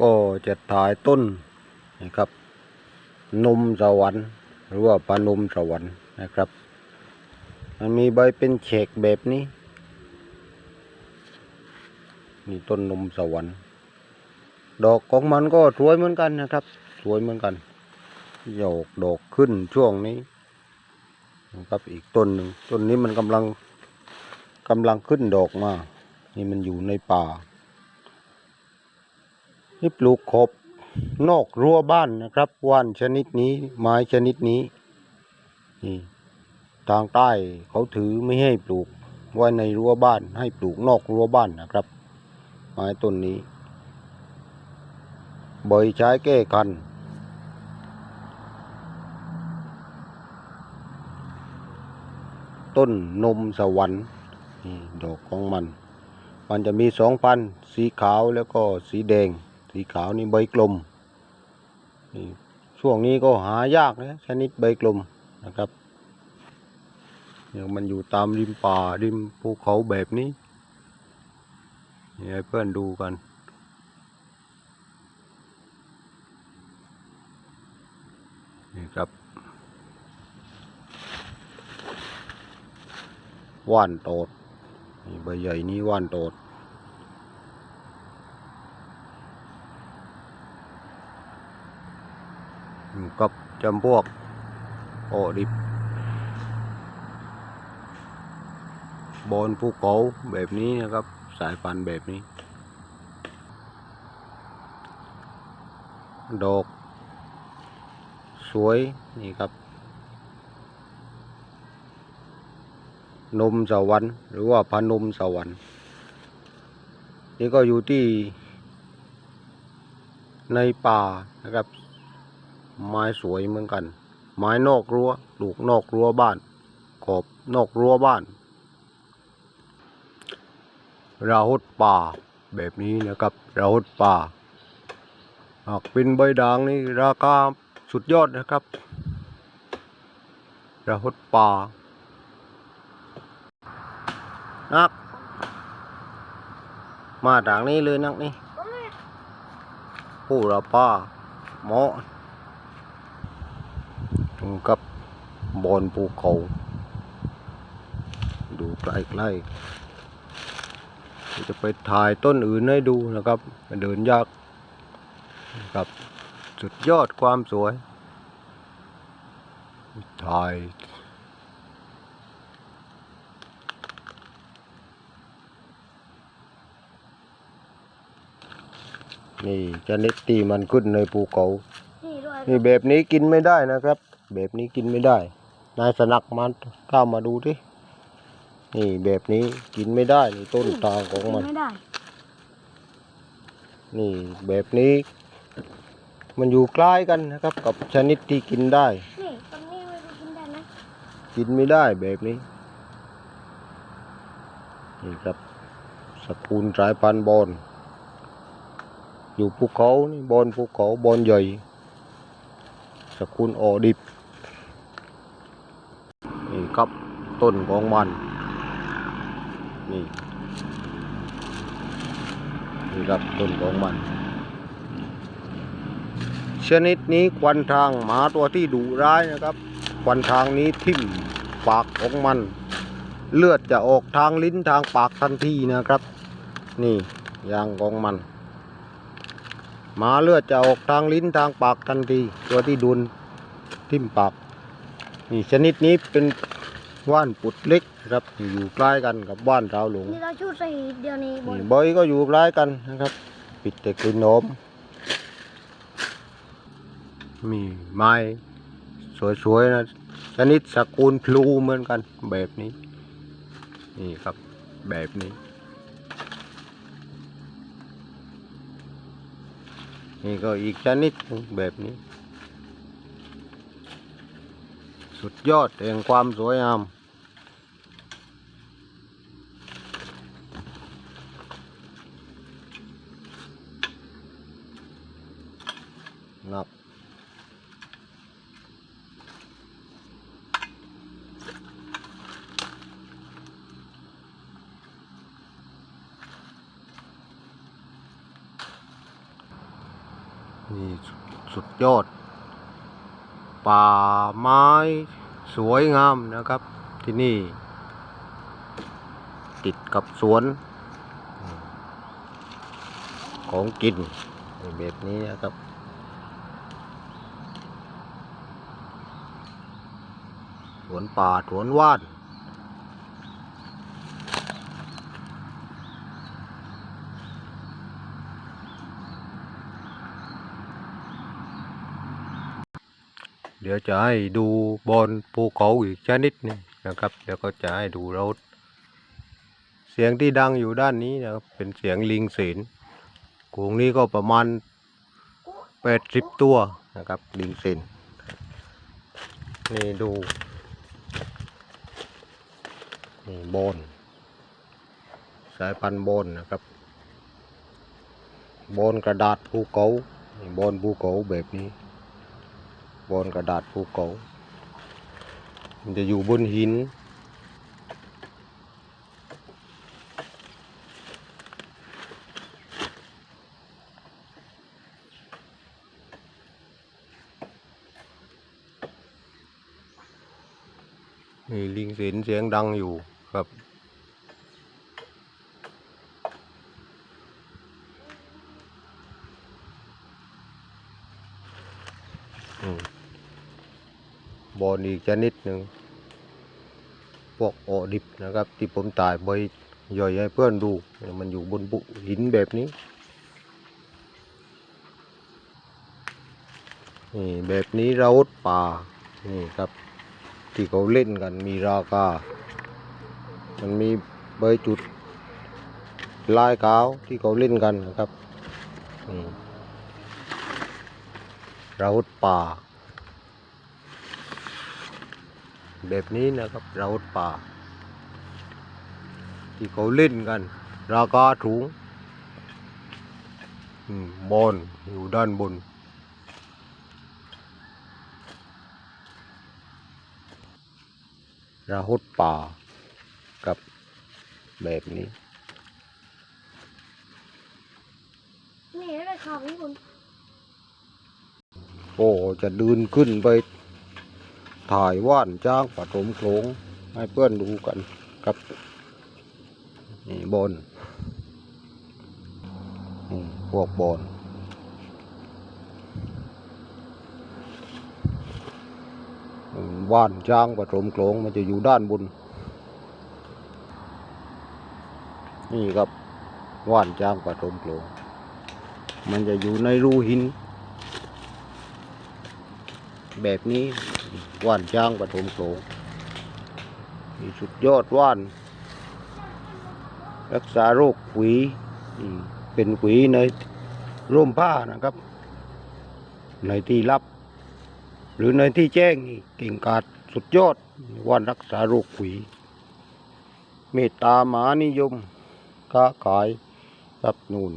ก็จะถ่ายต้นนะครับ นมสวรรค์ หรือว่าปานมสวรรค์นะครับ มันมีใบเป็นเฉกแบบนี้นี่ต้นนมสวรรค์ ดอกของมันก็สวยเหมือนกันนะครับ สวยเหมือนกันโยกดอกขึ้นช่วงนี้นะครับอีกต้นหนึ่งต้นนี้มันกำลังกำลังขึ้นดอกมา นี่มันอยู่ในป่า นี่ปลูกขอบนอกรั้วบ้านนะครับว่านชนิดนี้ไม้ชนิดนี้นี่ทางใต้เขาถือไม่ให้ปลูกไว้ในรั้วบ้านให้ปลูกนอกรั้วบ้านนะครับ ไม้ต้นนี้ใบใช้แก้คัน ต้นนมสวรรค์ดอกของมัน มันจะมีสองพันธุ์สีขาวแล้วก็สีแดง สีขาวนี่ใบกลมนี่ช่วงนี้ก็หายากนะชนิดใบกลมนะครับเนี่ยมันอยู่ตามริมป่าริมภูเขาแบบนี้นี่ให้เพื่อนดูกัน นี่ครับว่านโตดใบใหญ่นี้ว่านโตด กับจำพวกโอดิบบอนภูเขาแบบนี้นะครับ สายพันธุ์แบบนี้ ดอก สวยนี่ครับ นมสวรรค์หรือว่าพนมสวรรค์นี่ก็อยู่ที่ในป่านะครับ ไม้สวยเหมือนกัน ไม้นอกรั้วปลูกนอกรั้วบ้าน ขอบนอกรั้วบ้าน ราหุดป่าแบบนี้นะครับ ราหุดป่าหากเป็นใบด่างนี่ราคาสุดยอดนะครับระหดป่านัก มาทางนี้เลยนักนี่ผู้ระป้าหมอตรง กับบอนภูเขา ดูใกล้ๆจะไปถ่ายต้นอื่นให้ดูนะครับเดินยากครับสุดยอดความสวย ถ่ายนี่ชนิดที่มันขึ้นในภูเขานี่ด้วยนี่แบบนี้กินไม่ได้นะครับ แบบนี้กินไม่ได้ นายสนักมันเข้ามาดูที่นี่แบบนี้กินไม่ได้นี่ต้นตาของมัน ไม่ได้ นี่แบบนี้ มันอยู่ใกล้กันนะครับ กับชนิดที่กินได้ นี่ตรงนี้ไม่รู้กินได้นะกินไม่ได้แบบนี้ นี่ครับสกุลสายพันธุ์บอนอยู่ภูเขานี่บอนภูเขาบอนใหญ่สกุลออดิบ นี่ครับต้นของมัน นี่ นี่ครับต้นของมัน ชนิดนี้ควันทางหมาตัวที่ดุร้ายนะครับ ควันทางนี้ทิ่มปากของมัน เลือดจะออกทางลิ้นทางปากทันทีนะครับ นี่ยางของมันหมาเลือดจะออกทางลิ้นทางปากทันทีตัวที่ดุนทิ่มปากนี่ชนิดนี้เป็น ว่านปุดเล็กนะครับอยู่ใกล้กันกับว่านราวหลงนี่เราชูดใส่เดียวนี้บนนี่ใบก็อยู่ใกล้กันนะครับ ปิดแต่กลิ่นหอมมีไม้สวยๆนะชนิดสกุลพลูเหมือนกันแบบนี้ นี่ครับแบบนี้ นี่ก็อีกชนิดหนึ่งแบบนี้ สุดยอดแห่งความสวยงาม นับนี่สุดยอด ป่าไม้สวยงามนะครับ ที่นี่ ติดกับสวน ของกินแบบนี้นะครับ สวนป่าสวนว่านเดี๋ยวจะให้ดูบอนภูเขาอีกชนิดนึงนะครับ เดี๋ยวก็จะให้ดูรถ เสียงที่ดังอยู่ด้านนี้นะครับ เป็นเสียงลิงเสนกรงนี้ก็ประมาณแปดสิบตัวนะครับ ลิงเสนนี่ดู นี่บน สายพันธุ์บนนะครับบนกระดาษภูเขาบนภูเขาแบบนี้บนกระดาษภูเขา มันจะอยู่บนหินนี่ลิงเสียงเสียงดังอยู่ครั บอืมบอลอีกชนิดหนึ่งพวกโอดิบนะครับ ที่ผมตายไปย่อยให้เพื่อนดู มันอยู่บนบุหินแบบนี้นี่แบบนี้เราดป่านี่ครับ ที่เขาเล่นกันมีราคามันมีใบจุดลายขาวที่เขาเล่นกันนะครับนี่ เราดป่า แบบนี้นะครับเราดป่า ที่เขาเล่นกัน ราคาถูงบอลอยู่ด้านบน ราหุดป่ากับแบบนี้นี่ได้ข่าวพี่คุณ โอ้จะเดินขึ้นไปถ่ายว่านจ้างปฐมโขลงให้เพื่อนดูกันครับนี่บนนี่พวกบอนว่านจ้างปฐมโขลงมันจะอยู่ด้านบน นี่ครับว่านจ้างปฐมโขลงมันจะอยู่ในรูหิน แบบนี้ว่านจ้างปฐมโขลงนี่สุดยอดว่าน รักษาโรคหวีอืมเป็นหวีในร่มผ้านะครับ ในที่รับ หรือในที่แจ้งนี่เก่งกาจสุดยอดว่านรักษาโรคหวีเมตตาหมานิยมค้าขายรับนู่น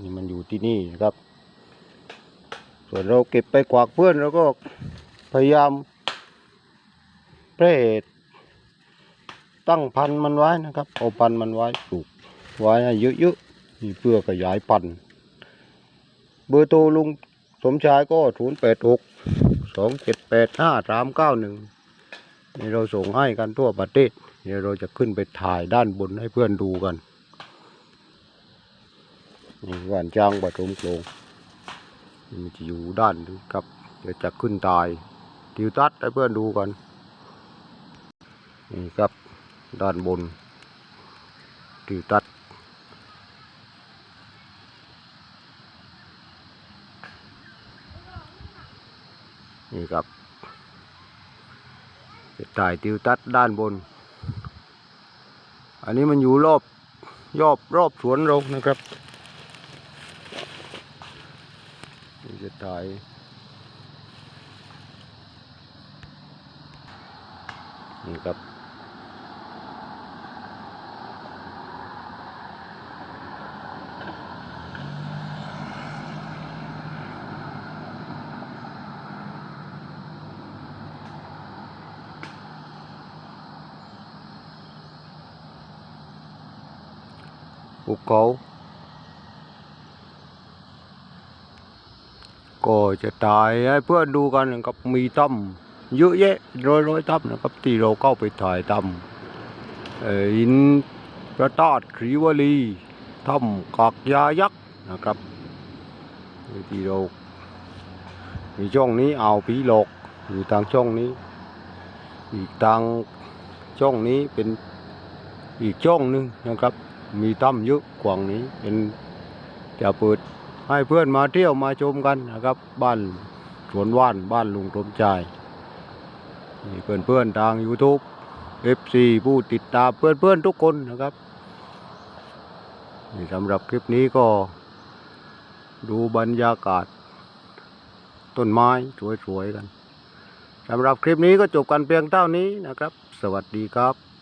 นี่มันอยู่ที่นี่นะครับ ส่วนเราเก็บไปกวากเพื่อนเราก็พยายามแพร่ตั้งพันธุ์มันไว้นะครับ เอาพันธุ์มันไว้ปลูกไว้ให้เยอะๆนี่เพื่อขยายพันธุ์เบอร์โทรลุงสมชายก็ศูนย์แปดหกสองเจ็ดแปดห้าสามเก้าหนึ่งนี่เราส่งให้กันทั่วประเทศเดี๋ยวเราจะขึ้นไปถ่ายด้านบนให้เพื่อนดูกันนี่หวานจ้างปฐมโขลง มันจะอยู่ด้านนี้ครับเดี๋ยวจะขึ้นตายทิวทัศน์ให้เพื่อนดูกันนี่ครับด้านบนทิวทัศน์นี่ครับจะถ่ายทิวทัศน์ด้านบน อันนี้มันอยู่รอบยอบรอบสวนเรานะครับ นี่จะถ่ายนี่ครับ ภูเขา ก็จะตายให้เพื่อนดูกันนะครับมีถ้ำเยอะแยะร้อยร้อยๆถ้ำนะครับที่เราเข้าไปถ่ายถ้ำอินพระธาตุขรีวลีถ้ำกากยายักษ์นะครับที่เรามีช่องนี้เอาผีหลอกอยู่ทางช่องนี้ อีกทางช่องนี้เป็นอีกช่องหนึ่งนะครับ มีถ้ำเยอะกว่านี้เป็นจะเปิด ให้เพื่อนมาเที่ยวมาชมกันนะครับ บ้านสวนว่านบ้านลุงสมชายนี่เพื่อนเพื่อนๆทาง YouTube FC ผู้ติดตามเพื่อนเพื่อนๆทุกคนนะครับนี่สำหรับคลิปนี้ก็ดูบรรยากาศ ต้นไม้สวยๆกันสำหรับคลิปนี้ก็จบกันเพียงเท่านี้นะครับ สวัสดีครับ